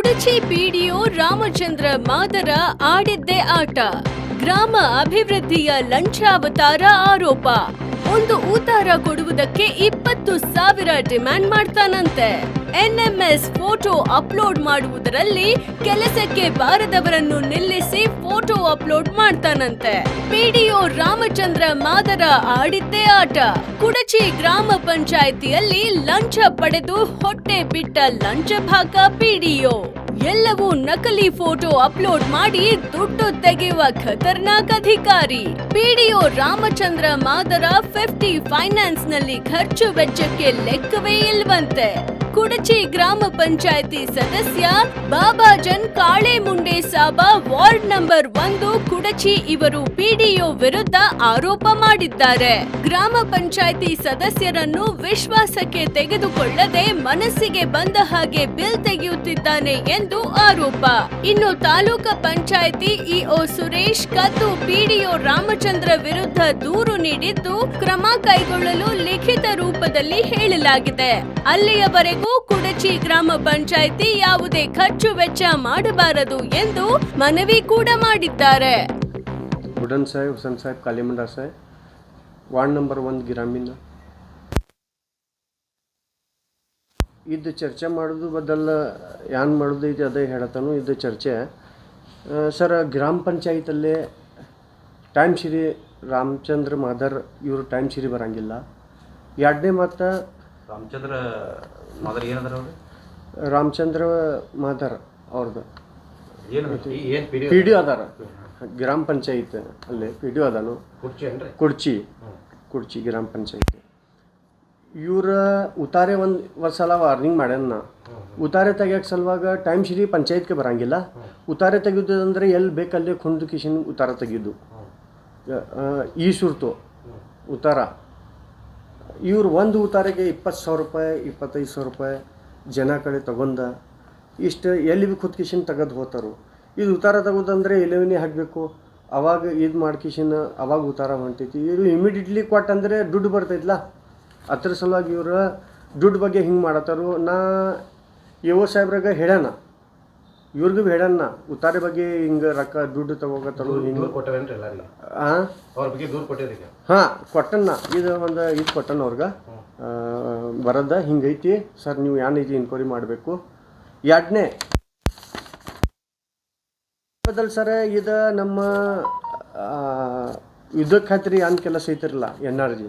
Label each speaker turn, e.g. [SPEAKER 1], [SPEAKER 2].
[SPEAKER 1] Kudachi PDO Ramachandra Madar ಆಡಿದ್ದೇ ಆಟ. ಗ್ರಾಮ ಅಭಿವೃದ್ಧಿಯ ಲಂಚಾವತಾರ ಆರೋಪ. ಒಂದು ಊತಾರ ಕೊಡುವುದಕ್ಕೆ ಇಪ್ಪತ್ತು ಸಾವಿರ ಡಿಮ್ಯಾಂಡ್ ಮಾಡ್ತಾನಂತೆ. ಎನ್ಎಂಎಸ್ ಫೋಟೋ ಅಪ್ಲೋಡ್ ಮಾಡುವುದರಲ್ಲಿ ಕೆಲಸಕ್ಕೆ ಬಾರದವರನ್ನು ನಿಲ್ಲಿಸಿ ಫೋಟೋ ಅಪ್ಲೋಡ್ ಮಾಡ್ತಾನಂತೆ. ಪಿಡಿಒ ರಾಮಚಂದ್ರ ಮಾದರ ಆಡಿದ್ದೇ ಆಟ. ಕುಡಚಿ ಗ್ರಾಮ ಪಂಚಾಯಿತಿಯಲ್ಲಿ ಲಂಚ ಪಡೆದು ಹೊಟ್ಟೆ ಬಿಟ್ಟ ಲಂಚ ಭಾಗ ಪಿಡಿಒ. ಎಲ್ಲವೂ ನಕಲಿ ಫೋಟೋ ಅಪ್ಲೋಡ್ ಮಾಡಿ ದುಡ್ಡು ತೆಗೆಯುವ ಖತರ್ನಾಕ್ ಅಧಿಕಾರಿ. ಪಿಡಿಒ ರಾಮಚಂದ್ರ ಮಾದರ ಫಿಫ್ಟಿ ಫೈನಾನ್ಸ್ನಲ್ಲಿ ಖರ್ಚು ವೆಚ್ಚಕ್ಕೆ ಲೆಕ್ಕವೇ ಇಲ್ವಂತೆ. ಕುಡಚಿ ಗ್ರಾಮ ಪಂಚಾಯತಿ ಸದಸ್ಯ ಬಾಬಾಜನ್ ಕಾಳೆ ಮುಂಡೆ ಸಾಬಾ ವಾರ್ಡ್ ನಂಬರ್ ಒಂದು ಕುಡಚಿ ಇವರು ಪಿಡಿಒ ವಿರುದ್ಧ ಆರೋಪ ಮಾಡಿದ್ದಾರೆ. ಗ್ರಾಮ ಪಂಚಾಯಿತಿ ಸದಸ್ಯರನ್ನು ವಿಶ್ವಾಸಕ್ಕೆ ತೆಗೆದುಕೊಳ್ಳದೆ ಮನಸ್ಸಿಗೆ ಬಂದ ಹಾಗೆ ಬಿಲ್ ತೆಗೆಯುತ್ತಿದ್ದಾನೆ ಎಂದು ಆರೋಪ. ಇನ್ನು ತಾಲೂಕು ಪಂಚಾಯಿತಿ ಇಒ ಸುರೇಶ್ ಕದ್ದು ಪಿಡಿಒ ರಾಮಚಂದ್ರ ವಿರುದ್ಧ ದೂರು ನೀಡಿದ್ದು ಕ್ರಮ ಕೈಗೊಳ್ಳಲು ಲಿಖಿತ ರೂಪದಲ್ಲಿ ಹೇಳಲಾಗಿದೆ. ಅಲ್ಲಿಯವರೆಗೂ ಕುಡಚಿ ಗ್ರಾಮ ಪಂಚಾಯಿತಿ ಯಾವುದೇ ಖರ್ಚು ವೆಚ್ಚ ಮಾಡಬಾರದು ಎಂದು ಮನವಿ ಕೂಡ ಮಾಡಿದ್ದಾರೆ.
[SPEAKER 2] Saheb, Husan Saheb Kalimanda Saheb, ward number one ಗ್ರಾಮೀಣ ಇದು ಚರ್ಚೆ ಮಾಡೋದು ಬದಲ ಏನು ಮಾಡೋದು ಇದು ಅದೇ ಹೇಳತಾನು ಇದು ಚರ್ಚೆ. ಸರ್, ಗ್ರಾಮ ಪಂಚಾಯತಲ್ಲೇ ಟೈಮ್ ಸಿರಿ ರಾಮಚಂದ್ರ ಮಾದರ್ ಇವರು ಟೈಮ್ ಸಿರಿ ಬರೋಂಗಿಲ್ಲ. ಎರಡನೇ ಮತ್ತು
[SPEAKER 3] ರಾಮಚಂದ್ರ ಮಾದರಿ ಏನದ್ರ ಅವ್ರು
[SPEAKER 2] ರಾಮಚಂದ್ರ ಮಾದರ್ ಅವ್ರದ್ದು
[SPEAKER 3] ಏನು ಏನು ಪಿ
[SPEAKER 2] ಪಿ ಡಿ ಅದಾರ. ಗ್ರಾಮ ಪಂಚಾಯತ್ ಅಲ್ಲೇ ಪಿ ಡಿ ಅದಾನು.
[SPEAKER 3] ಕುರ್ಚಿ ಏನ್ರಿ?
[SPEAKER 2] ಕುರ್ಚಿ. ಕುರ್ಚಿ ಗ್ರಾಮ ಪಂಚಾಯತ್. ಇವ್ರ ಉತಾರೆ ಒಂದು ಸಲ ವಾರ್ನಿಂಗ್ ಮಾಡ್ಯಾನ ನಾ. ಉತಾರೆ ತೆಗಿಯೋಕೆ ಸಲುವಾಗ ಟೈಮ್ ಶ್ರೀ ಪಂಚಾಯತ್ಗೆ ಬರಂಗಿಲ್ಲ. ಉತಾರೆ ತೆಗೆದು ಅಂದರೆ ಎಲ್ಲಿ ಬೇಕಲ್ಲೇ ಕುಂದು ಕಿಶನ್ ಉತಾರ ತೆಗೆದು ಈ ಸುರ್ತು. ಉತ್ತಾರ ಇವ್ರು ಒಂದು ಉತ್ತಾರಿಗೆ ಇಪ್ಪತ್ತು ಸಾವಿರ ರೂಪಾಯಿ, ಇಪ್ಪತ್ತೈದು ಸಾವಿರ ರೂಪಾಯಿ ಜನ ಕಡೆ ತಗೊಂಡ ಇಷ್ಟು ಎಲ್ಲಿ ಭೀ ಕುತ್ಕಿಶಿನ ತೆಗೆದು ಹೋತಾರು. ಇದು ಉತ್ತಾರ ತಗೋದಂದರೆ ಎಲೆವಿನೇ ಹಾಕಬೇಕು? ಅವಾಗ ಇದು ಮಾಡ್ಕಿಶಿನ ಅವಾಗ ಉತ್ತಾರ ಹೊಂಟೈತಿ. ಇವರು ಇಮಿಡಿಯೇಟ್ಲಿ ಕೊಟ್ಟಂದರೆ ದುಡ್ಡು ಬರ್ತೈತಲ್ಲ ಅದ್ರ ಸಲುವಾಗಿ ಇವರು ದುಡ್ಡು ಬಗ್ಗೆ ಹಿಂಗೆ ಮಾಡತ್ತಾರು ನಾ ಯೋ ಸಾಹೇಬ್ರಾಗ ಹೇಳ್ಯಾನ ಇವ್ರಿಗೂ ಹೇಳಣ್ಣ ಉತ್ತಾರೆ ಬಗ್ಗೆ ಹಿಂಗೆ ರೊಕ್ಕ ದುಡ್ಡು ತಗೋಕ ಹಿಂಗೆ.
[SPEAKER 3] ಕೊಟ್ಟವೇನ್ರಿ ಎಲ್ಲ
[SPEAKER 2] ಹಾಂ
[SPEAKER 3] ಅವ್ರ ಬಗ್ಗೆ ದೂರ ಕೊಟ್ಟಿರಿ
[SPEAKER 2] ಹಾಂ ಕೊಟ್ಟನ್ನ. ಇದು ಒಂದು ಇದು ಕೊಟ್ಟಣ್ಣ ಅವ್ರಿಗೆ. ಬರದ ಹಿಂಗೈತಿ. ಸರ್ ನೀವು ಏನೈತಿ ಇನ್ಕ್ವೈರಿ ಮಾಡಬೇಕು. ಎರಡನೇ ಬದಲ್ ಸರ ಇದು ನಮ್ಮ ಯುದ್ಧ ಖಾತ್ರಿ ಏನು ಕೆಲಸ ಐತಿರಲ್ಲ ಎನ್ ಆರ್ ಜಿ?